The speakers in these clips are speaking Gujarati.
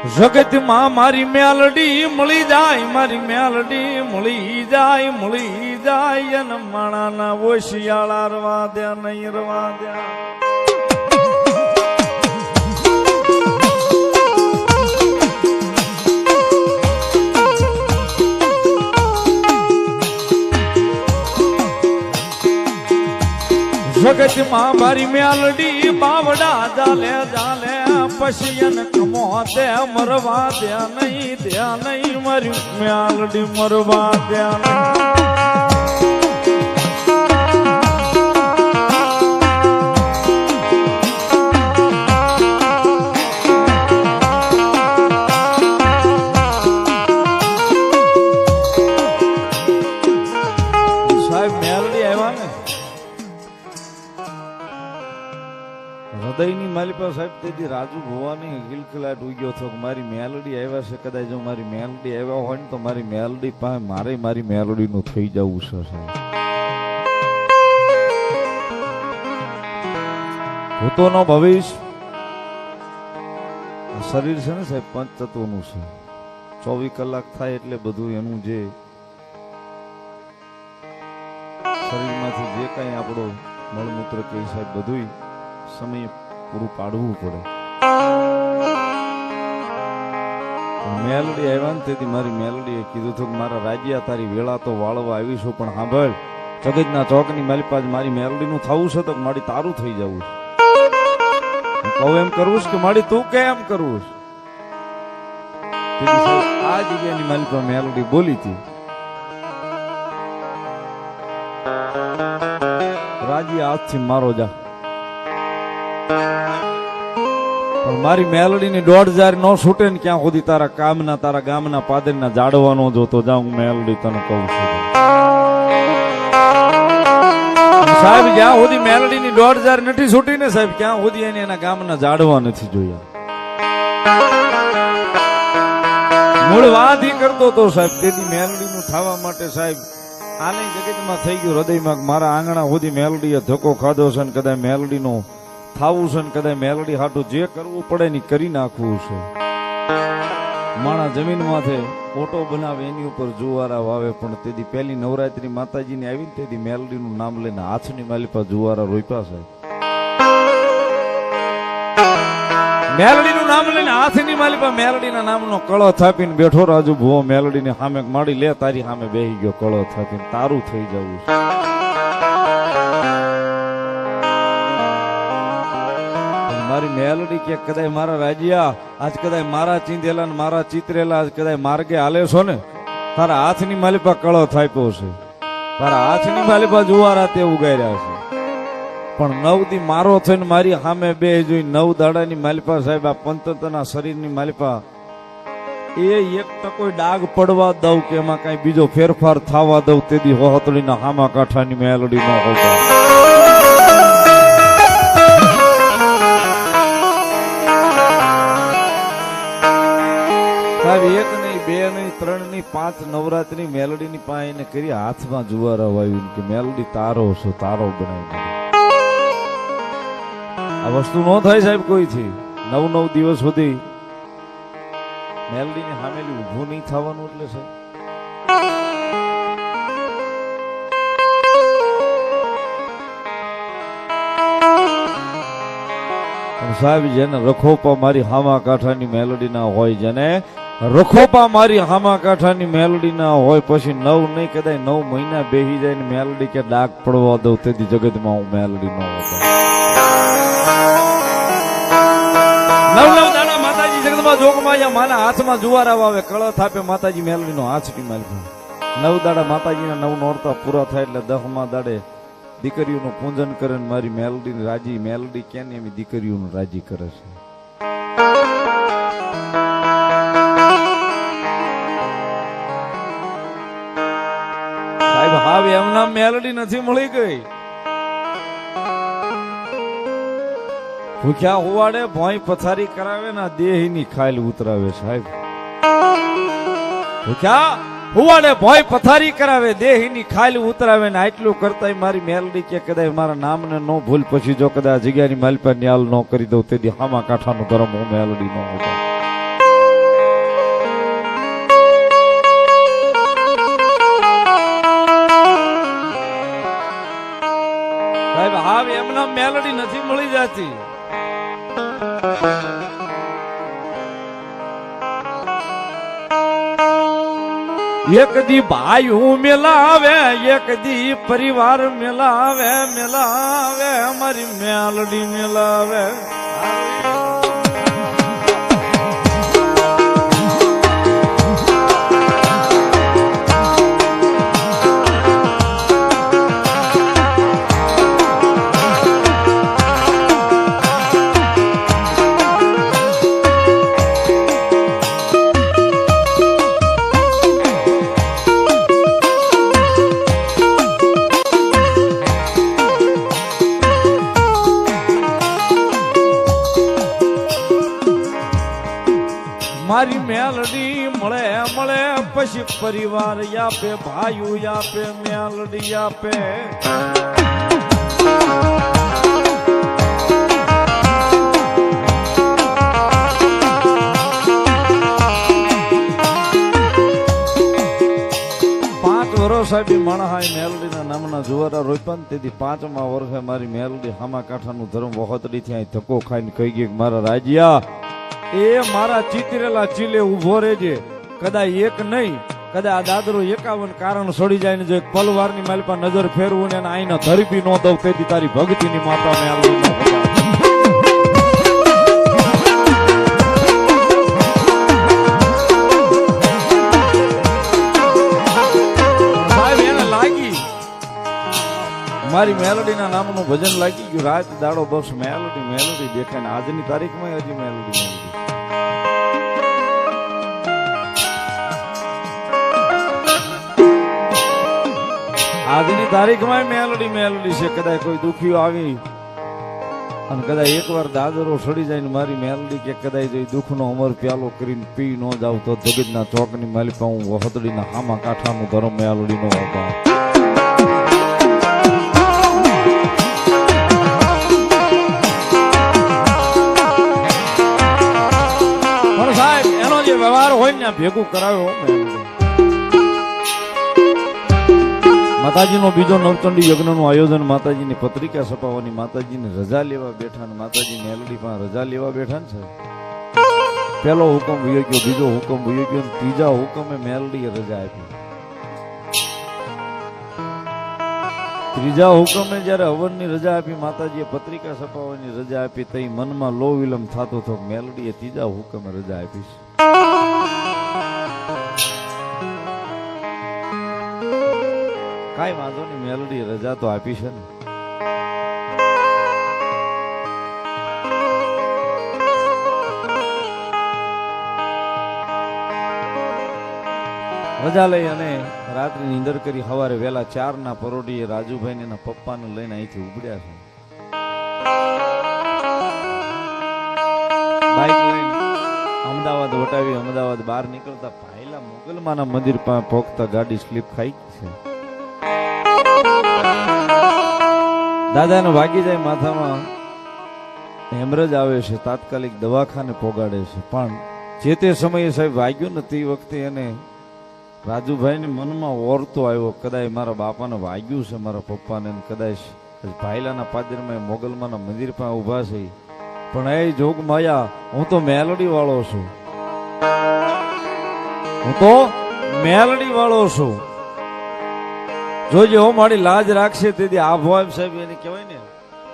જગતમાં મારી મેલડી મળી જાય, મારી મેલડી મળી જાય મળી જાય. અને માણાના ઓશિયાળા રવા દે, નહીં રવા દે. જગતમાં મારી મેલડી બાવડા જાલે જાલે. પશિયન કમો દે મરવા દે નહીં દે નહીં મર્યું મ્યાલડી મરવા દે નહીં. પાસે સાહેબ તેથી રાજુ ભુવાની ખિલખિલાટ ઉગ્યો હતો મારી મેલડી આવ્યા છે? કદાચ જો મારી મેલડી આવ્યા હોય ને તો મારી મેલડી પાસે મારે મારી મેલડીનું થઈ જવું છે સાહેબ. ભૂતોનો ભવિષ્ય. શરીર છે ને સાહેબ, પંચ તત્વોનું છે. ચોવીસ કલાક થાય એટલે બધું એનું જે શરીરમાંથી જે કાંઈ આપણો મળમૂત્ર કે સાહેબ બધું સમય પૂરું પાડવું પડે. મેલડી આવ્યા ને તેથી મારી મેલડીએ કીધું હતું કે મારા રાજ્યા તારી વેળા તો વાળવા આવીશું, પણ સાંભળ, જગતના ચોકની માલિપાજ મારી મેલડીનું થવું છે તો મારી તારું થઈ જવું છે. કહું એમ કરવું કે મારી તું કે એમ કરવું આ જગ્યાની માલિપા મેલડી બોલી હતી. રાજી હાથથી મારો જા. પણ મારી મેલડીની દોઢ હજાર ન છૂટે ને ક્યાં સુધી તારા કામના, તારા ગામના પાદરના જાડવાનો જોતો જાઉં મેલડી તને કહું છું. સાહેબ, જ્યાં સુધી મેલડીની દોઢ હજાર નથી છૂટી ને સાહેબ ક્યાં સુધી એને એના ગામના જાડવા નથી જોયા. મૂળ વાત કરતો તો સાહેબ, તેથી મેલડીનું થવા માટે સાહેબ, આને જગતમાં થઈ ગયું, હૃદયમાં મારા આંગણા સુધી મેલડીએ ધક્કો ખાધો છે ને કદાચ મેલડીનો થાવું છે ને કદાચ મેલડી હાટું જે કરવું પડે ને કરી નાખવું છે. માણા જમીન માથે ઓટો બનાવે, એની ઉપર જુવારા વાવે, પણ તેથી પહેલી નવરાત્રી માતાજીની આવી ને તેથી મેલડીનું નામ લઈને હાથની માલિપા જુવારા રોપ્યા છે. મેલડીનું નામ લઈને હાથની માલિપા મેલડીના નામનો કળો થાપીને બેઠો રાજુ ભુવો મેલડીને સામે માડી લે, તારી સામે બેહી ગયો કળો થાપીને તારું થઈ જવું છે. મારી મેલડી કે કદાય મારા રાજ્યા, આજ કદાય મારા ચીંધેલા ને મારા ચિતરેલા, આજ કદાય માર્ગે હાલે છો ને? તારા હાથની માલિપા કળો થાપ્યો છે. તારા હાથની માલિપા જુવારા તે ઉગાર્યા છે. પણ નવ દી મારો થઈને મારી સામે બે જોઈ નવ દાડાની માલિપા સાહેબ, આ પંચતંત્રના શરીરની માલિપા. એ એક ટકો ડાઘ પડવા દઉં કે એમાં કઈ બીજો ફેરફાર થવા દઉં તેથી હોહતળીના હામા કાંઠાની મેલડી ન હોતા. સાહેબ એક નહીં, બે નહીં, ત્રણ નહીં, પાંચ નવરાત્રી મેલડીની પાસે એને કરી હાથમાં જુવારા વાવ્યું કે મેલડી તારો છો, તારો બનાવી આ વસ્તુ ન થાય સાહેબ કોઈથી. નવ નવ દિવસ સુધી મેલડીની સામેલી ઊભું નહીં થવાનું એટલે સાહેબ. સાહેબ, જેને રખોપા મારી હામા કાંઠાની મેલોડી ના હોય, જેને રખોપા મારી હામા કાંઠાની મેલડી ના હોય પછી નવ નહીં કદાચ નવ મહિના બેહી જાય ને મેલડી કે ડાક પડવા દઉં, તેથી જગતમાં હું મેલડી નો નવ નવ દાડા માતાજી જગતમાં જોગમાં અહીંયા માના હાથમાં જુવારા વાવે કળ થાપે માતાજી મેલડીનો હાથની માલમાં નવ દાડા માતાજીના નવ નોરતા પૂરા થાય એટલે દહમા દાડે દીકરીઓનું પૂજન કરે મારી મેલડી રાજી, મેલડી કેની એમ દીકરીઓનું રાજી કરે છે? એમના મેલડી નથી મળી ગઈ. ભૂખ્યા હોવાડે ભોંય પથારી કરાવે દેહી દેહની ખાયલ ઉતરાવે સાહેબ. ભૂખ્યા હોવાડે ભોય પથારી કરાવે, દેહની ખાયલ ઉતરાવે ને આટલું કરતા મારી મેલડી કે કદાચ મારા નામને ન ભૂલ. પછી જો કદાચ જગ્યાની માલપા ન્યાલ ન કરી દઉં, તેથી હામા કાંઠાનું ધર્મ હું મેલડી નો હોતો. મેલડી નથી મળી જતી. એક દી ભાઈ હું મેલાવે, એક દી પરિવાર મેલાવે મેલાવે મારી મેલડી મેલાવે. પરિવાર આપે, ભાઈઓ આપે, મેલડી આપે. પાંચ વર્ષ સાહેબ માણહાઈ મેલડીના નામના જુવારા રોપન તેથી પાંચમા વર્ષે મારી મેલડી હામા કાંઠાનું ધર્મ વહોતડી થી અહીં ધક્કો ખાઈને કહી ગઈ મારા રાજ્યા, એ મારા ચિતરેલા ચીલે ઊભો રહેજે. કદાચ એક નહીં કદાચ દાદરું એકાવન કારણ છોડી જાય ને જો પલવારની માલ પર નજર ફેરવું ને આઈના ધરપી નો દઉં, તેથી તારી ભક્તિની માતા મેં લાગી. મારી મેલોડીના નામનું ભજન લાગી ગયું. રાત દાડો બસ મેલોડી મેલોડી દેખાય આજની તારીખમાં હજી મેલોડી આજની તારીખમાં મેલોડી મેલડી છે. કદાચ કોઈ દુખ્યું આવી અને કદાચ એકવાર દાદરો સડી જાય ને મારી મેલડી કે કદાચ જો દુઃખનો અમર પ્યાલો કરીને પી ન જાવ તો જગતના ચોકની માલિકા હું વહતડીના હામા ગરમ મેલડી નો હતા સાહેબ, એનો જે વ્યવહાર હોય ને ભેગું કરાવ્યો મેલડી. માતાજીનો બીજો નવચંડી યજ્ઞનું આયોજન માતાજીની પત્રિકા છપાવવાની માતાજીની રજા લેવા બેઠા ને માતાજી મેલડી પણ રજા લેવા બેઠા છે પેલો હુકમ વયો ગયો, બીજો હુકમ વયો ગયો ત્રીજા હુકમે મેલડીએ રજા આપી. ત્રીજા હુકમે જ્યારે હવનની રજા આપી, માતાજીએ પત્રિકા છપાવવાની રજા આપી, તઈ મનમાં લો વિલંબ થતો હતો મેલડીએ ત્રીજા હુકમે રજા આપી. છે કાંઈ વાંધો નહીં, મેલોડી રજા તો આપી છે ને. રજા લઈ અને રાત્રે નીંદર કરી સવારે વહેલા ચાર ના પરોઢીએ રાજુભાઈ ને એના પપ્પાને લઈને અહીંથી ઉપડ્યા છે. અમદાવાદ વટાવી અમદાવાદ બહાર નીકળતા ભાઈલા મુગલમાના મંદિર પાસે પહોંચતા ગાડી સ્લીપ ખાઈ છે. દાદાને વાગી જાય માથામાં. હેમરેજ આવે છે, તાત્કાલિક દવાખાને પોગાડે છે. પણ જે તે સમયે સાહેબ વાગ્યું ને તે વખતે એને રાજુભાઈને મનમાં ઓરતો આવ્યો કદાચ મારા બાપાને વાગ્યું છે, મારા પપ્પાને કદાચ ભાઈલાના પાદરમાં મોગલમાના મંદિર પાસે ઊભા છે. પણ એ જોગ માયા, હું તો મેલડી વાળો છું. હું તો મેલડી વાળો છું. જોજે, હો, મારી લાજ રાખશે. તેથી આભાવ સાહેબ એને કહેવાય ને,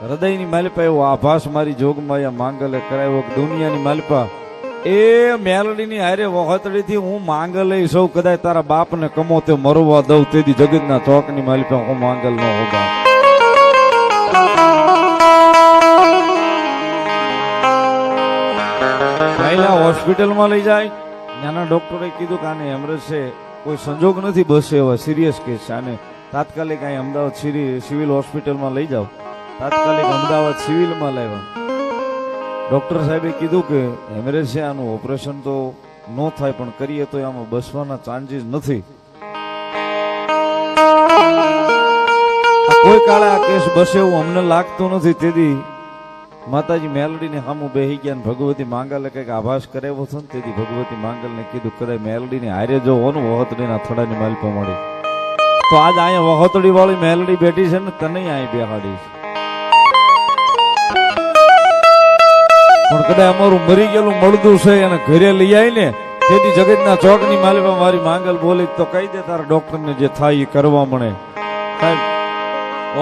હૃદયની માલિપા એવો આભાસ મારી જોગમાં માંગલે કરાવ્યો દુનિયાની માલિપા. એ મેલડીની હારે વખતડીથી હું માંગલે સૌ કદાચ તારા બાપને કમો તે મરવા દઉં. તેથી જગતના ચોકની માલિપા હું માંગલ ન હોગા પહેલા હોસ્પિટલમાં લઈ જાય. ત્યાંના ડોક્ટરે કીધું કે આને હેમરેજ છે કોઈ સંજોગ નથી બસ એવા સિરિયસ કેસ છે. આને તાત્કાલિક અહીં અમદાવાદ સિવિલ હોસ્પિટલમાં લઈ જાઓ. તાત્કાલિક અમદાવાદ સિવિલમાં લાવ્યા ડોક્ટર સાહેબે કીધું કે હેમરેજ છે ઓપરેશન તો ન થાય, પણ કરીએ તો આમાં બસવાના ચાન્સીસ નથી. કોઈ કાળે આ કેસ બસે એવું અમને લાગતું નથી. તેથી માતાજી મેલડીને સામું બેહી ગયા ને ભગવતી માંગલે કંઈક આભાસ કરાવ્યો છે ને તેથી ભગવતી માંગલને કીધું કદાચ મેલડીને હારે જો હોનું વહોતડીના થડાની માલિપા મળી. તો આજ અહીંયા વહોતડી વાળી મેલડી બેઠી છે ને તને અહીં બેહાડી પણ કદાચ અમારું મરી ગયેલું મળતું છે અને ઘરે લઈ આવી ને તેથી જગતના ચોકની માલિકા મારી માંગલ બોલી તો કહી દે તારા ડોક્ટરને જે થાય એ કરવા મળે. સાહેબ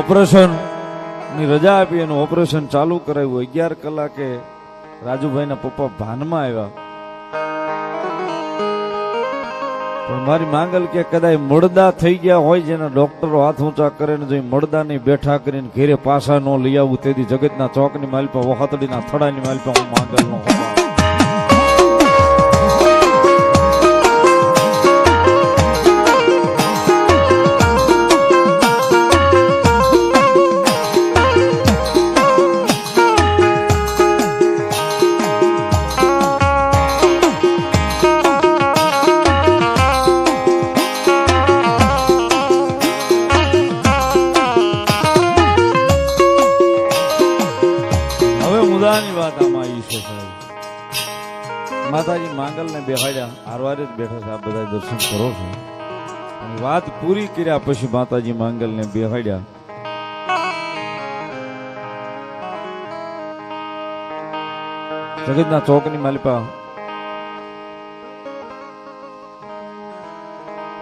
ઓપરેશનની રજા આપી એનું ઓપરેશન ચાલુ કરાવ્યું. અગિયાર કલાકે રાજુભાઈના પપ્પા ભાનમાં આવ્યા. પણ મારી માંગલ કે કદાચ મળદા થઈ ગયા હોય જેના ડોક્ટરો હાથ ઊંચા કરે ને મળદા ની બેઠા કરીને ઘેરે પાછા ન લઈ આવું, તેથી જગતના ચોકની માલપા, વહાતડીના થડાની માલપા હું માંગલ નો હવે આમાં આવી છે સાહેબ. માતાજી માંગલને બેહાડ્યા, આરવારે જ બેઠા છે, આ બધા દર્શન કરો છો. અને વાત પૂરી કર્યા પછી માતાજી માંગલને બેહાડ્યા. જગતના ચોકની માલિપા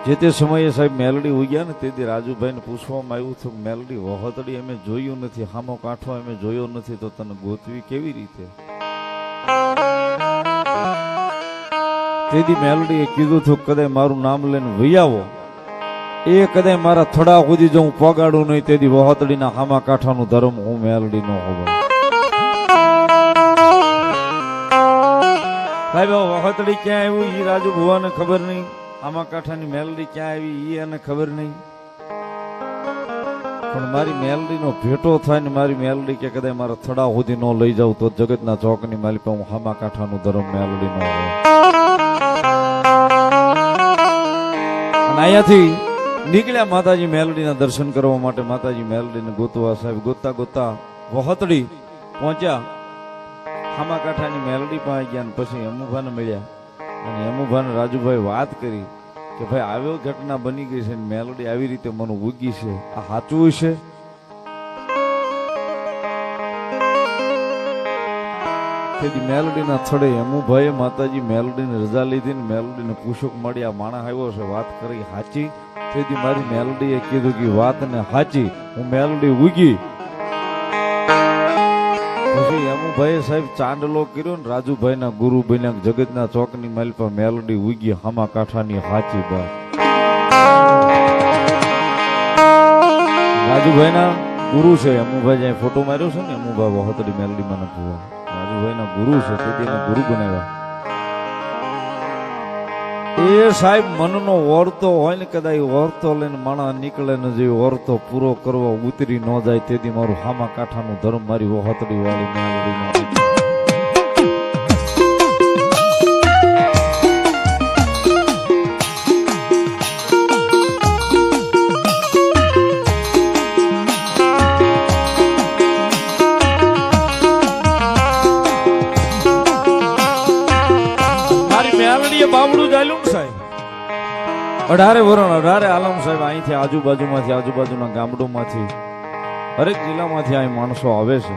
જે તે સમયે સાહેબ મેલડી ઉગ્યા ને તેથી રાજુભાઈને પૂછવામાં આવ્યું હતું મેલડી, વહોતડી અમે જોયું નથી, હામો કાંઠો અમે જોયો નથી, તો તને ગોતવી કેવી રીતે? તેથી મેલડીએ કીધું હતું કદાચ મારું નામ લઈને વૈયાવો એ કદાચ મારા થડા સુધી જો હું પગાડું નહીં, તેથી વહોતડીના હામા કાંઠાનું ધર્મ હું મેલડી નો હોવા સાહેબ વહોતડી ક્યાં આવ્યું એ રાજુ ભુવાને ખબર નહીં. આમાં કાંઠાની મેલડી ક્યાં આવી એ એને ખબર નહીં. પણ મારી મેલડીનો ભેટો થાય ને મારી મેલડી કે કદાચ મારા થડા સુધી ન લઈ જાઉં તો જગતના ચોકની માલિક હું હામા કાંઠાનું ધર્મ મેલડી નો અહીંયાથી નીકળ્યા માતાજી મેલડીના દર્શન કરવા માટે. માતાજી મેલડીને ગોતવા સાહેબ ગોતતા ગોતતા વહતડી પહોંચ્યા. હામા કાંઠાની મેલડી પાસે ગયા પછી અમુભાને મળ્યા. અને હેમુભાઈ રાજુભાઈ વાત કરી કે ભાઈ આવ્યો ઘટના બની ગઈ છે મેલોડી આવી રીતે મને ઉગી છે. આ સાચું છે તેથી મેલોડીના થડે હેમુભાઈએ માતાજી મેલોડીને રજા લીધી ને મેલોડીને પૂછોક મળી, આ માણસ આવ્યો છે, વાત કરી સાચી? તેથી મારી મેલોડીએ કીધું કે વાત ને સાચી, હું મેલોડી ઉગી હેમુભાઈએ સાહેબ ચાંદલો કર્યો ને રાજુભાઈના ગુરુ બન્યા જગતના ચોકની માલ પર મેલડી ઉગી હામા કાંઠાની હાચી રાજુભાઈ રાજુભાઈના ગુરુ છે, અમુભાઈ જ્યાં ફોટો માર્યો છે ને, અમુભાઈ વહોતરી મેલડી મને ભુવા રાજુભાઈના ગુરુ છે તેથી ગુરુ બનાવ્યા. એ સાહેબ, મનનો ઓરતો હોય ને કદાચ ઓરતો લઈને માણસ નીકળે ને જે ઓરતો પૂરો કરવા ઉતરી ન જાય, તેથી મારું હામા કાંઠાનું ધર્મ મારી વહોતડી વાળી મેલડી મેલડીએ બાબડું ચાલ્યું સાહેબ. અઢારે વરણ, અઢારે આલમ સાહેબ, અહીંથી આજુબાજુમાંથી, આજુબાજુના ગામડોમાંથી, હરેક જિલ્લામાંથી અહીં માણસો આવે છે.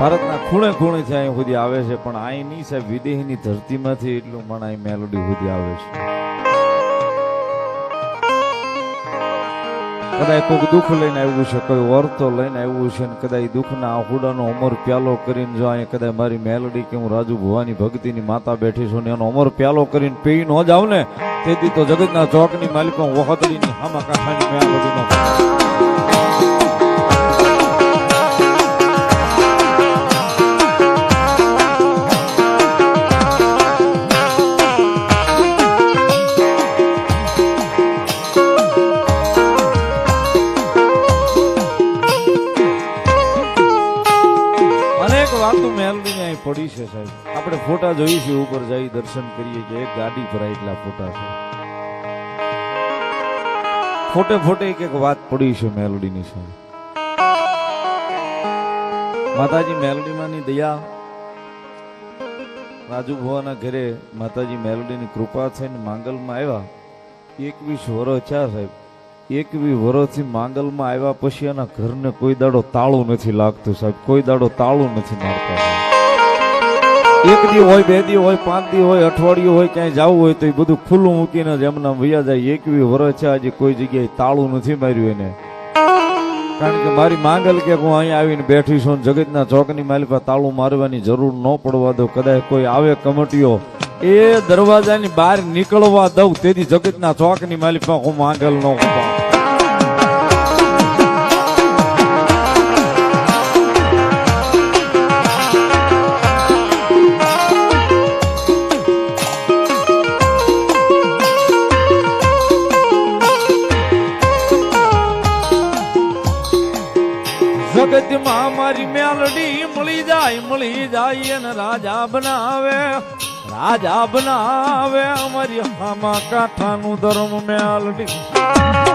ભારતના ખૂણે ખૂણેથી અહીં સુધી આવે છે, પણ અહીં નહીં સાહેબ વિદેહની ધરતીમાંથી એટલું મણ અહીં મેલોડી સુધી આવે છે. કદાચ કોઈક દુઃખ લઈને આવ્યું છે કોઈ વર્તો લઈને આવ્યું છે ને કદાચ દુઃખના આહુડાનો અમર પ્યાલો કરીને જો અહીંયા કદાચ મારી મેલડી કે હું રાજુ ભુવાની ભક્તિની માતા બેઠી છું ને એનો અમર પ્યાલો કરીને પી ન જાવ ને તેથી તો જગતના ચોકની માલિકો વહતડીની હામા કાંઠાની મેલડીનો ફોટા ઉપર જઈ દર્શન કરીએ એક ગાડી ભરાય એટલા ફોટા છે. ફોટે ફોટે એક એક વાત પડી છે મેલોડીની સાહેબ માતાજી, મેલોડીમાંની દયા. રાજુ ભુવાના ઘરે માતાજી મેલોડીની કૃપા થઈને માંગલમાં આવ્યા. એકવીસ વર્ષ થયા સાહેબ. એકવી વર્ષથી માંગલમાં આવ્યા પછી એના ઘરને કોઈ દાડો તાળું નથી લાગતું સાહેબ. કોઈ દાડો તાળું નથી મારતા. એક દી હોય બે દી હોય પાંચ દી હોય, અઠવાડિયું હોય, ક્યાંય જવું હોય તો એ બધું ખુલ્લું મૂકીને જ એમના વૈયા જાય. એકવી વર્ષ છે, આજે કોઈ જગ્યાએ તાળું નથી માર્યું એને. કારણ કે મારી માંગલ કે હું અહીંયા આવીને બેઠી છું જગતના ચોકની માલી પાસે તાળું મારવાની જરૂર ન પડવા દઉં. કદાચ કોઈ આવે કમટીઓ. એ દરવાજાની બહાર નીકળવા દઉં, તેથી જગતના ચોકની માલિકા હું માંગલ ન ઊભા જગતમાં મારી મેલડી મળી જાય મળી જાય અને રાજા બનાવે રાજા બનાવે અમારી હામા કાંઠાનું ધર્મ મેલડી.